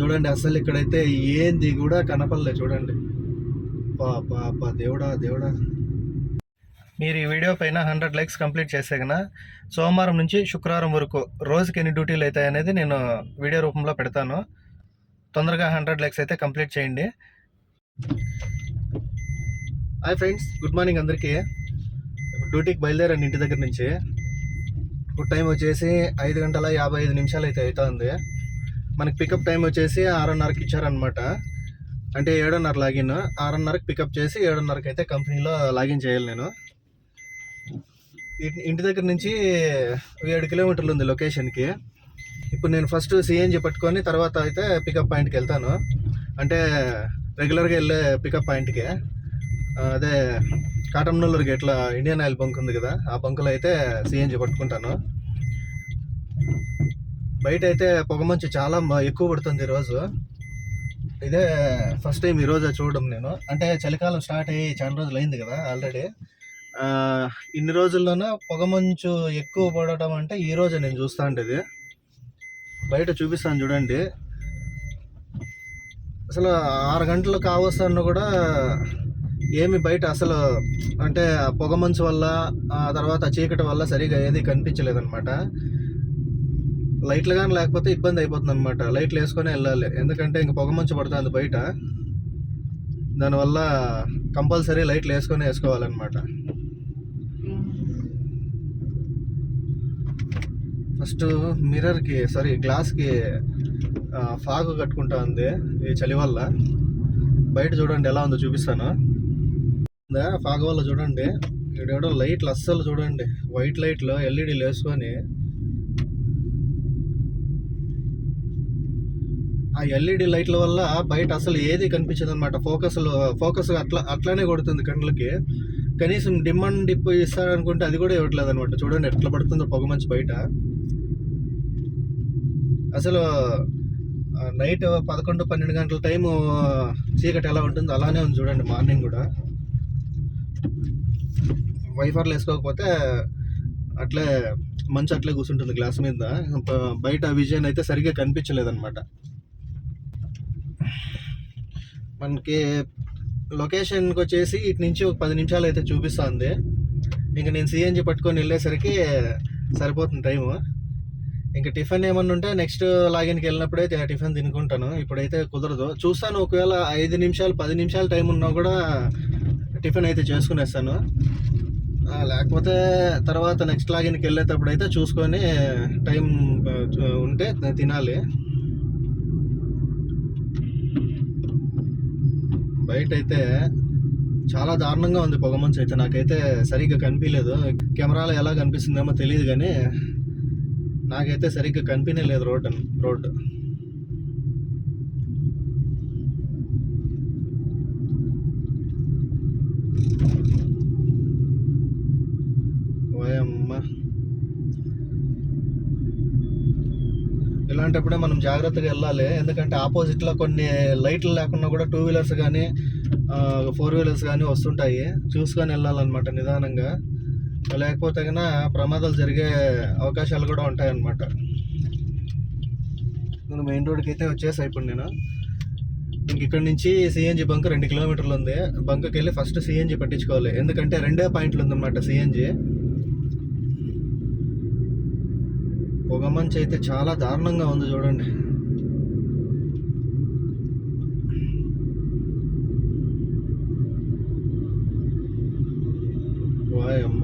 చూడండి అసలు ఇక్కడైతే ఏంది కూడా కనపడలే చూడండి. పా పా దేవుడా దేవుడా. మీరు ఈ వీడియో పైన హండ్రెడ్ లైక్స్ కంప్లీట్ చేసే సోమవారం నుంచి శుక్రవారం వరకు రోజుకి ఎన్ని డ్యూటీలు అవుతాయి అనేది నేను వీడియో రూపంలో పెడతాను. తొందరగా హండ్రెడ్ లైక్స్ అయితే కంప్లీట్ చేయండి. హాయ్ ఫ్రెండ్స్ గుడ్ మార్నింగ్ అందరికీ. డ్యూటీకి బయలుదేరండి ఇంటి దగ్గర నుంచి. ఇప్పుడు టైం వచ్చేసి ఐదు గంటల యాభై ఐదు నిమిషాలు అయితే అవుతుంది. మనకి పికప్ టైం వచ్చేసి ఆరున్నరకి ఇచ్చారనమాట అంటే ఏడున్నర లాగిన్ ఆరున్నరకి పికప్ చేసి ఏడున్నరకి అయితే కంపెనీలో లాగిన్ చేయాలి నేను. ఇంటి దగ్గర నుంచి ఏడు కిలోమీటర్లు ఉంది లొకేషన్కి ఇప్పుడు నేను ఫస్ట్ సిఎన్జి పట్టుకొని తర్వాత అయితే పికప్ పాయింట్కి వెళ్తాను. అంటే రెగ్యులర్గా వెళ్ళే పికప్ పాయింట్కి అదే కాటంనల్లూరు గేట్లో ఇండియన్ ఆయిల్ బంక్ ఉంది కదా ఆ బంకులో అయితే సిఎన్జి పట్టుకుంటాను. బయట అయితే పొగమంచు చాలా ఎక్కువ పడుతుంది ఈరోజు. ఇదే ఫస్ట్ టైం ఈరోజు చూడడం నేను. అంటే చలికాలం స్టార్ట్ అయ్యి చాలా రోజులు అయింది కదా ఆల్రెడీ. ఇన్ని రోజుల్లోనే పొగమంచు ఎక్కువ పడటం అంటే ఈ రోజు నేను చూస్తా ఉండేది. బయట చూపిస్తాను చూడండి. అసలు ఆరు గంటలు కావస్తాను కూడా ఏమి బయట అసలు అంటే పొగమంచు వల్ల ఆ తర్వాత చీకటి వల్ల సరిగా ఏది కనిపించలేదన్నమాట. లైట్లు కానీ లేకపోతే ఇబ్బంది అయిపోతుంది అనమాట లైట్లు వేసుకొని వెళ్ళాలి. ఎందుకంటే ఇంక పొగమంచు పడుతుంది బయట. దానివల్ల కంపల్సరీ లైట్లు వేసుకొని వేసుకోవాలన్నమాట. ఫస్ట్ మిర్రర్కి సారీ గ్లాస్కి ఫాగ్ కట్టుకుంటా ఉంది ఈ చలి వల్ల. బయట చూడండి ఎలా ఉందో చూపిస్తాను. ఫాగ్ వల్ల చూడండి. ఇక్కడ లైట్లు అస్సలు చూడండి. వైట్ లైట్లు ఎల్ఈడీలు వేసుకొని ఆ ఎల్ఈడి లైట్ల వల్ల బయట అసలు ఏది కనిపించదు అనమాట ఫోకస్ ఫోకస్ అట్లా అట్లానే కొడుతుంది కండ్లకి కనీసం డిమ్ అండ్ డిప్ ఇస్తారనుకుంటే అది కూడా ఇవ్వట్లేదు అనమాట చూడండి ఎట్లా పడుతుందో పొగ మంచి బయట. అసలు నైట్ పదకొండు పన్నెండు గంటల టైము చీకటి ఎలా ఉంటుందో అలానే ఉంది చూడండి మార్నింగ్ కూడా. వైఫర్లు వేసుకోకపోతే అట్లే మంచు అట్లే కూర్చుంటుంది గ్లాస్ మీద. బయట విజయన్ అయితే సరిగ్గా కనిపించలేదన్నమాట. మనకి లొకేషన్కి వచ్చేసి ఇటు నుంచి ఒక పది నిమిషాలు అయితే చూపిస్తుంది. ఇంకా నేను సిఎన్జి పట్టుకొని వెళ్ళేసరికి సరిపోతుంది టైము. ఇంకా టిఫిన్ ఏమన్నా ఉంటే నెక్స్ట్ లాగిన్కి వెళ్ళినప్పుడే తి- టిఫిన్ తినుకుంటాను. ఇప్పుడైతే కుదరదు. చూస్తాను ఒకవేళ ఐదు నిమిషాలు పది నిమిషాలు టైం ఉన్నా కూడా టిఫిన్ అయితే చేసుకునేస్తాను. లేకపోతే తర్వాత నెక్స్ట్ లాగిన్కి వెళ్ళేటప్పుడు అయితే చూసుకొని టైం ఉంటే తినాలి. బయట అయితే చాలా దారుణంగా ఉంది పొగమంచు అయితే. నాకైతే సరిగ్గా కనిపించలేదు కెమెరాలో ఎలా కనిపిస్తుందేమో తెలియదు కానీ నాకైతే సరిగ్గా కనిపించలేదు రోడ్ రోడ్డు. ఇలాంటప్పుడే మనం జాగ్రత్తగా వెళ్ళాలి. ఎందుకంటే ఆపోజిట్లో కొన్ని లైట్లు లేకుండా కూడా టూ వీలర్స్ కానీ ఫోర్ వీలర్స్ కానీ వస్తుంటాయి. చూసుకొని వెళ్ళాలన్నమాట నిదానంగా. లేకపోతే కన్నా ప్రమాదాలు జరిగే అవకాశాలు కూడా ఉంటాయన్నమాట. నేను మెయిన్ రోడ్కి అయితే వచ్చేసా ఇప్పుడు నేను. ఇంక ఇక్కడ నుంచి సిఎన్జి బంక్ రెండు కిలోమీటర్లు ఉంది. బంక్కి వెళ్ళి ఫస్ట్ సిఎన్జి పట్టించుకోవాలి. ఎందుకంటే రెండే పాయింట్లు ఉందన్నమాట సిఎన్జి. పొగమంచు అయితే చాలా దారుణంగా ఉంది చూడండి. వాయమ్మ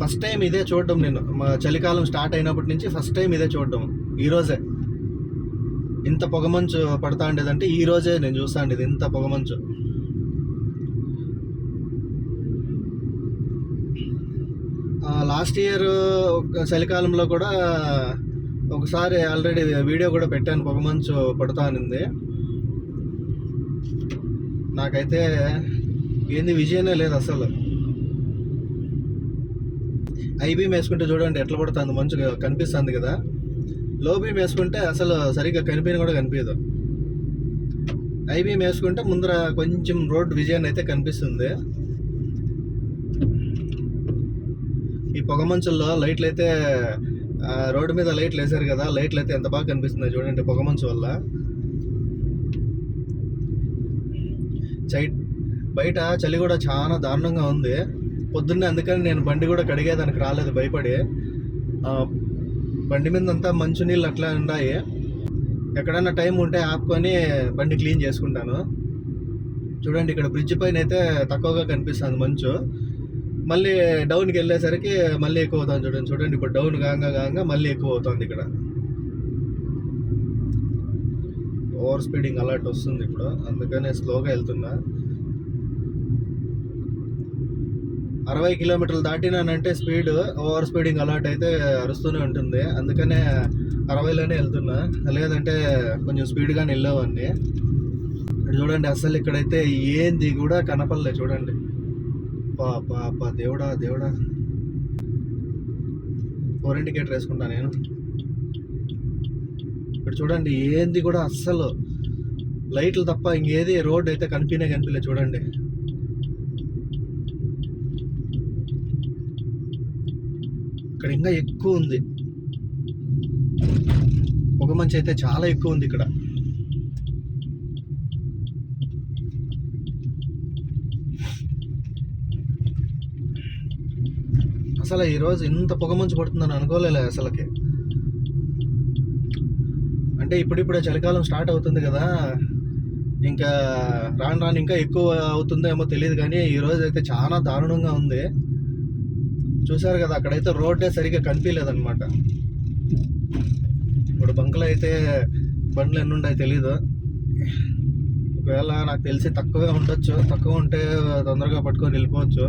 ఫస్ట్ టైం ఇదే చూడడం నేను. మా చలికాలం స్టార్ట్ అయినప్పటి నుంచి ఫస్ట్ టైం ఇదే చూడడం. ఈరోజే ఇంత పొగమంచు పడతా ఉండేదంటే ఈ రోజే నేను చూస్తా ఉండేది. ఇంత పొగమంచు లాస్ట్ ఇయర్ చలికాలంలో కూడా ఒకసారి ఆల్రెడీ వీడియో కూడా పెట్టాను పొగమంచు పడుతానింది నాకైతే ఏంది విజయమే లేదు అసలు. ఐబీమ్ వేసుకుంటే చూడండి ఎట్లా పడుతుంది మంచు కనిపిస్తుంది కదా. లో బీమ్ వేసుకుంటే అసలు సరిగ్గా కనిపించని కూడా కనిపించదు ఐబీమ్ వేసుకుంటే ముందర కొంచెం రోడ్ విజయాన్ని అయితే కనిపిస్తుంది. పొగ మంచుల్లో లైట్లు అయితే రోడ్డు మీద లైట్లు వేసారు కదా లైట్లు అయితే ఎంత బాగా కనిపిస్తున్నాయి చూడండి పొగ మంచు వల్ల. బయట చలి కూడా చాలా దారుణంగా ఉంది. పొద్దున్నే అందుకని నేను బండి కూడా కడిగేదానికి రాలేదు భయపడి. బండి మీద అంతా మంచు నీళ్ళు అట్లా ఉన్నాయి ఎక్కడన్నా టైం ఉంటే ఆపుకొని బండి క్లీన్ చేసుకుంటాను. చూడండి ఇక్కడ బ్రిడ్జ్ పైన అయితే తక్కువగా కనిపిస్తుంది మంచు. మళ్ళీ డౌన్కి వెళ్ళేసరికి మళ్ళీ ఎక్కువ అవుతుంది చూడండి. చూడండి ఇప్పుడు డౌన్ కాగా కాగా మళ్ళీ ఎక్కువ అవుతుంది ఇక్కడ. ఓవర్ స్పీడింగ్ అలర్ట్ వస్తుంది ఇప్పుడు. అందుకనే స్లోగా వెళ్తున్నా. అరవై కిలోమీటర్లు దాటినానంటే స్పీడ్ ఓవర్ స్పీడింగ్ అలర్ట్ అయితే అరుస్తూనే ఉంటుంది. అందుకనే అరవైలోనే వెళ్తున్నా. లేదంటే కొంచెం స్పీడ్గానే వెళ్ళేవాడిని. ఇక్కడ చూడండి అసలు ఇక్కడైతే ఏంది కూడా కనపడలే చూడండి. పా పా పా దేవుడా దేవుడా. ఫోర్ ఇండికేటర్ వేసుకుంటా నేను. ఇక్కడ చూడండి ఏంది కూడా అస్సలు. లైట్లు తప్ప ఇంకేది రోడ్ అయితే కనిపినే కనిపించలేదు చూడండి. ఇక్కడ ఇంకా ఎక్కువ ఉంది. పొగ మంచి అయితే చాలా ఎక్కువ ఉంది ఇక్కడ. అసలు ఈరోజు ఇంత పొగమంచు పడుతుందని అనుకోలేదు అసలకి. అంటే ఇప్పుడిప్పుడే చలికాలం స్టార్ట్ అవుతుంది కదా. ఇంకా రాను రాను ఇంకా ఎక్కువ అవుతుందేమో తెలియదు కానీ ఈరోజు అయితే చాలా దారుణంగా ఉంది. చూసారు కదా అక్కడైతే రోడ్డే సరిగ్గా కనిపించలేదన్నమాట. ఇప్పుడు బంకులు అయితే బండ్లు ఎన్ని ఉన్నాయి తెలీదు. ఒకవేళ నాకు తెలిసి తక్కువే ఉండొచ్చు తక్కువ ఉంటే తొందరగా పట్టుకొని వెళ్ళిపోవచ్చు.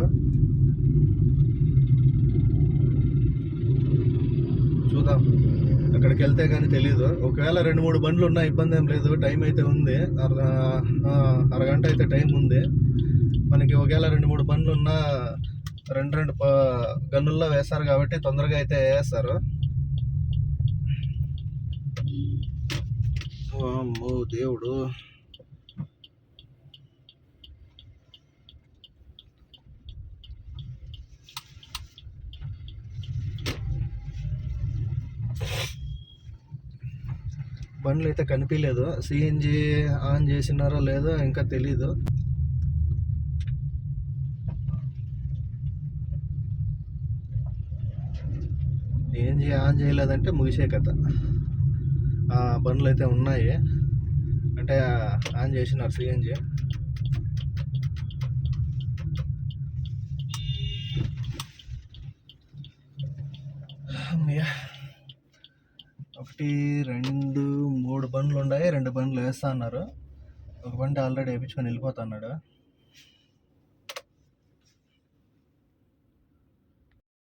చూద్దాం. అక్కడికి వెళ్తే కానీ తెలియదు ఒకవేళ రెండు మూడు బండ్లు ఉన్నా ఇబ్బంది ఏం లేదు. టైం అయితే ఉంది. అర అరగంట అయితే టైం ఉంది. మనకి ఒకవేళ రెండు మూడు బండ్లు ఉన్నా రెండు రెండు గన్నుల్లో వేస్తారు కాబట్టి తొందరగా అయితే వేస్తారు. దేవుడు. బండ్లు అయితే కనిపించలేదు సిఎన్జి ఆన్ చేసినారో లేదో ఇంకా తెలీదు. సిఎన్జి ఆన్ చేయలేదంటే ముగిసే కథ. ఆ బండ్లు అయితే ఉన్నాయి. అంటే ఆన్ చేసినారు సిఎన్జి ఒకటి రెండు బండ్లు ఉన్నాయి రెండు బండ్లు వేస్తా అన్నారు. ఒక బండి ఆల్రెడీ వేయించుకొని వెళ్ళిపోతా అన్నాడు.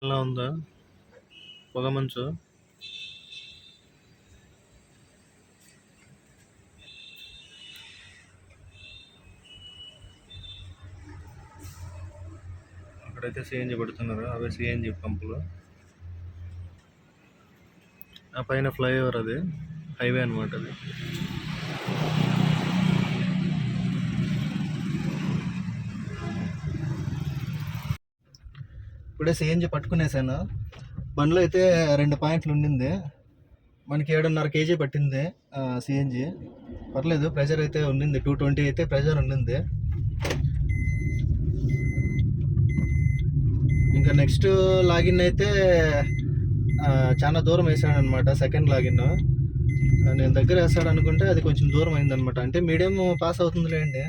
ఎలా ఉందా? పొగ మంచు? అక్కడైతే సిఎన్జి పెడుతున్నారు. అవే సిఎన్జి పంపులు. ఆ పైన ఫ్లైఓవర్ అది. హైవే అనమాట అది. ఇప్పుడే సిఎన్జి పట్టుకునేసాను. బండ్లో అయితే రెండు పాయింట్లు ఉండింది. మనకి ఏడున్నర కేజీ పట్టింది సిఎన్జి పర్లేదు ప్రెషర్ అయితే ఉండింది. టూ ట్వంటీ అయితే ప్రెషర్ ఉండింది. ఇంకా నెక్స్ట్ లాగిన్ అయితే చాలా దూరం వేసాడు అనమాట సెకండ్ లాగిన్. నేను దగ్గర వేస్తాడు అనుకుంటే అది కొంచెం దూరం అయిందనమాట అంటే మీడియం పాస్ అవుతుందిలేండి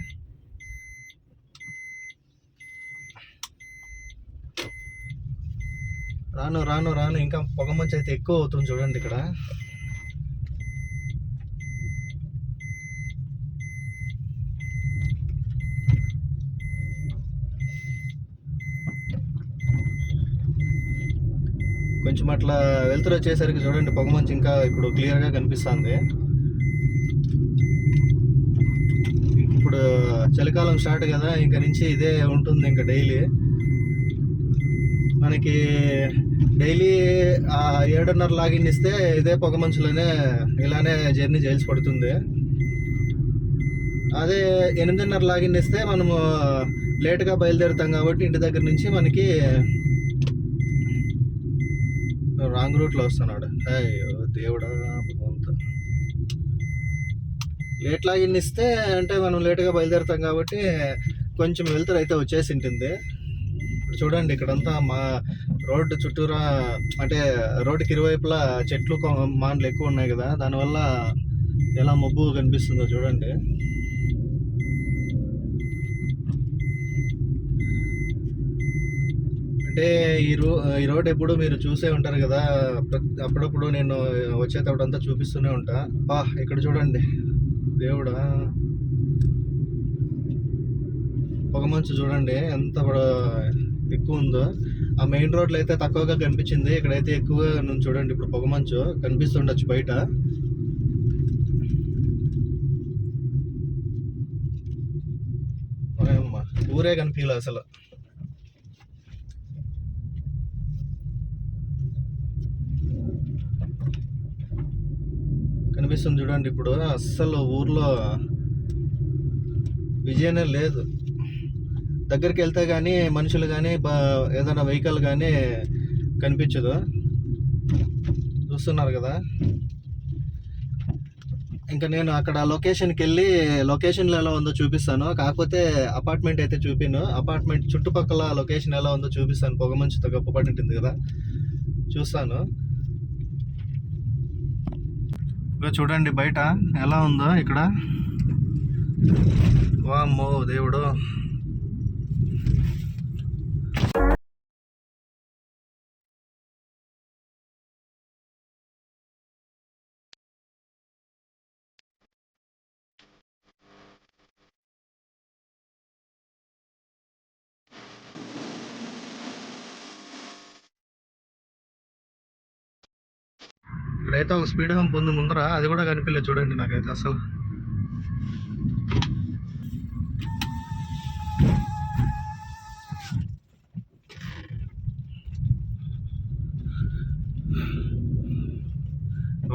రాను రాను రాను. ఇంకా పొగ మంచి అయితే ఎక్కువ అవుతుంది చూడండి ఇక్కడ. కొంచెం అట్లా వెళ్తురు వచ్చేసరికి చూడండి పొగ మంచి ఇంకా ఇప్పుడు క్లియర్గా కనిపిస్తుంది. ఇప్పుడు చలికాలం స్టార్ట్ కదా ఇంకా నుంచి ఇదే ఉంటుంది ఇంకా డైలీ మనకి డైలీ ఆ ఏడున్నర లాగిన్ ఇస్తే ఇదే పొగ మంచులోనే ఇలానే జర్నీ చేయాల్సి పడుతుంది. అదే ఎనిమిదిన్నర లాగిన్ ఇస్తే మనము లేట్గా బయలుదేరుతాం కాబట్టి ఇంటి దగ్గర నుంచి మనకి రాంగ్ రూట్లో వస్తున్నాడు. అయ్యో దేవుడా భగవంత లేట్ లాగిన్ ఇస్తే అంటే మనం లేట్గా బయలుదేరుతాం కాబట్టి కొంచెం వెళ్తారు అయితే వచ్చేసి ఉంటుంది. ఇప్పుడు చూడండి ఇక్కడంతా మా రోడ్డు చుట్టూరా అంటే రోడ్డుకి ఇరువైపులా చెట్లు కొ- ఎక్కువ ఉన్నాయి కదా. దానివల్ల ఎలా మబ్బు కనిపిస్తుందో చూడండి. అంటే ఈ రో ఈ రోడ్ ఎప్పుడు మీరు చూసే ఉంటారు కదా అప్పుడప్పుడు నేను వచ్చేటప్పుడు అంతా చూపిస్తూనే ఉంటా. బా ఇక్కడ చూడండి. దేవుడా. పొగమంచు చూడండి ఎంత ఎక్కువ ఉందో. ఆ మెయిన్ రోడ్లో అయితే తక్కువగా కనిపించింది. ఇక్కడైతే ఎక్కువగా నేను చూడండి ఇప్పుడు పొగమంచు కనిపిస్తుండొచ్చు బయట. ఊరే కనిపించలే అసలు. కనిపిస్తుంది చూడండి ఇప్పుడు. అస్సలు ఊర్లో విజయనే లేదు. దగ్గరికి వెళ్తే కానీ మనుషులు కానీ ఏదైనా వెహికల్ కానీ కనిపించదు. చూస్తున్నారు కదా. ఇంకా నేను అక్కడ లొకేషన్కి వెళ్ళి లొకేషన్లో ఎలా ఉందో చూపిస్తాను. కాకపోతే అపార్ట్మెంట్ అయితే చూపిను. అపార్ట్మెంట్ చుట్టుపక్కల లొకేషన్ ఎలా ఉందో చూపిస్తాను. పొగ మంచుతో గొప్పపడి ఉంటుంది కదా. చూస్తాను. ఇగో చూడండి బయట ఎలా ఉందో ఇక్కడ. వామ్మో దేవుడు. ఇక్కడైతే ఒక స్పీడ్ హంప్ ఉంది ముందర అది కూడా కనిపించలేదు చూడండి నాకైతే అసలు.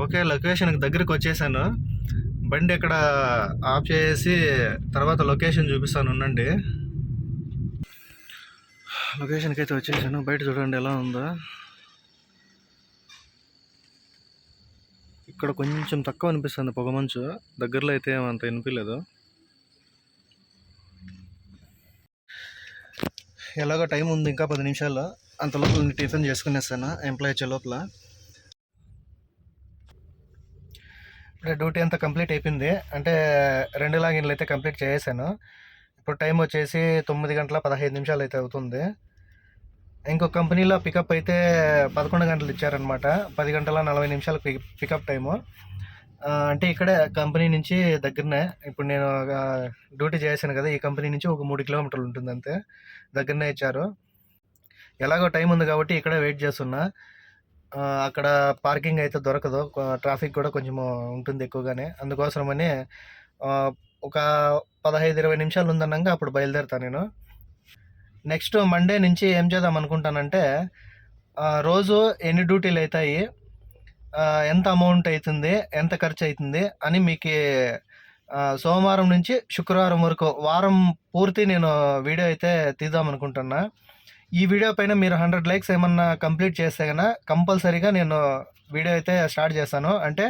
ఓకే లొకేషన్కి దగ్గరికి వచ్చేసాను. బండి ఇక్కడ ఆఫ్ చేసి తర్వాత లొకేషన్ చూపిస్తాను ఉండండి. లొకేషన్కి అయితే వచ్చేసాను. బయట చూడండి ఎలా ఉందో. ఇక్కడ కొంచెం తక్కువ అనిపిస్తుంది పొగమంచు దగ్గరలో అయితే అంత వినిపించలేదు. ఎలాగో టైం ఉంది ఇంకా పది నిమిషాలు అంత లోపల నేను టిఫిన్ చేసుకునేస్తాను ఎంప్లాయ్ వచ్చే లోపల. ఇప్పుడు డ్యూటీ అంతా కంప్లీట్ అయిపోయింది. అంటే రెండు లాగిన్లు అయితే కంప్లీట్ చేసేసాను. ఇప్పుడు టైం వచ్చేసి తొమ్మిది గంటల పదహైదు నిమిషాలు అయితే అవుతుంది. ఇంకో కంపెనీలో పికప్ అయితే పదకొండు గంటలు ఇచ్చారనమాట పది గంటల నలభై నిమిషాలు పిక్ పికప్ టైము అంటే ఇక్కడే కంపెనీ నుంచి దగ్గరనే ఇప్పుడు నేను డ్యూటీ చేశాను కదా ఈ కంపెనీ నుంచి ఒక మూడు కిలోమీటర్లు ఉంటుంది అంతే దగ్గరనే ఇచ్చారు. ఎలాగో టైం ఉంది కాబట్టి ఇక్కడే వెయిట్ చేస్తున్నా. అక్కడ పార్కింగ్ అయితే దొరకదు ట్రాఫిక్ కూడా కొంచెం ఉంటుంది ఎక్కువగానే. అందుకోసమని ఒక పదహైదు ఇరవై నిమిషాలు ఉందన్నాక అప్పుడు బయలుదేరుతాను నేను. నెక్స్ట్ మండే నుంచి ఏం చేద్దాం అనుకుంటానంటే రోజు ఎన్ని డ్యూటీలు అవుతాయి ఎంత అమౌంట్ అవుతుంది ఎంత ఖర్చు అవుతుంది అని మీకు సోమవారం నుంచి శుక్రవారం వరకు వారం పూర్తి నేను వీడియో అయితే తీద్దాం అనుకుంటున్నా. ఈ వీడియో పైన మీరు హండ్రెడ్ లైక్స్ ఏమన్నా కంప్లీట్ చేస్తే కన్నా కంపల్సరీగా నేను వీడియో అయితే స్టార్ట్ చేస్తాను. అంటే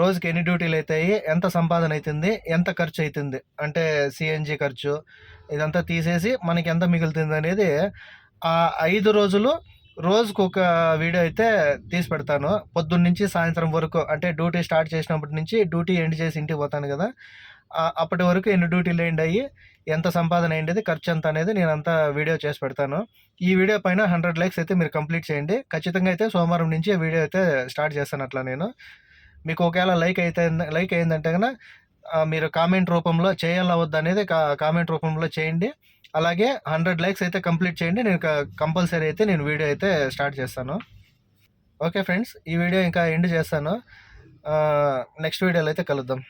రోజుకి ఎన్ని డ్యూటీలు అవుతాయి ఎంత సంపాదన అవుతుంది ఎంత ఖర్చు అవుతుంది అంటే సిఎన్జి ఖర్చు ఇదంతా తీసేసి మనకి ఎంత మిగులుతుంది అనేది ఆ ఐదు రోజులు రోజుకు ఒక వీడియో అయితే తీసి పెడతాను. పొద్దున్న నుంచి సాయంత్రం వరకు అంటే డ్యూటీ స్టార్ట్ చేసినప్పటి నుంచి డ్యూటీ ఎండ్ చేసి ఇంటికి పోతాను కదా. అప్పటి వరకు ఎన్ని డ్యూటీలు ఎండ్ అయ్యి ఎంత సంపాదన అయ్యింది ఖర్చు ఎంత అనేది నేను అంతా వీడియో చేసి పెడతాను. ఈ వీడియో పైన హండ్రెడ్ లైక్స్ అయితే మీరు కంప్లీట్ చేయండి. ఖచ్చితంగా అయితే సోమవారం నుంచి వీడియో అయితే స్టార్ట్ చేస్తాను అట్లా నేను. మీకు ఒకవేళ లైక్ అయితే లైక్ అయిందంటే కనుక మీరు కామెంట్ రూపంలో చేయాలా వద్దా అనేది కామెంట్ రూపంలో చేయండి. అలాగే హండ్రెడ్ లైక్స్ అయితే కంప్లీట్ చేయండి. నేను కంపల్సరీ అయితే నేను వీడియో అయితే స్టార్ట్ చేస్తాను. ఓకే ఫ్రెండ్స్ ఈ వీడియో ఇంకా ఎండ్ చేస్తాను. నెక్స్ట్ వీడియోలో అయితే కలుద్దాం.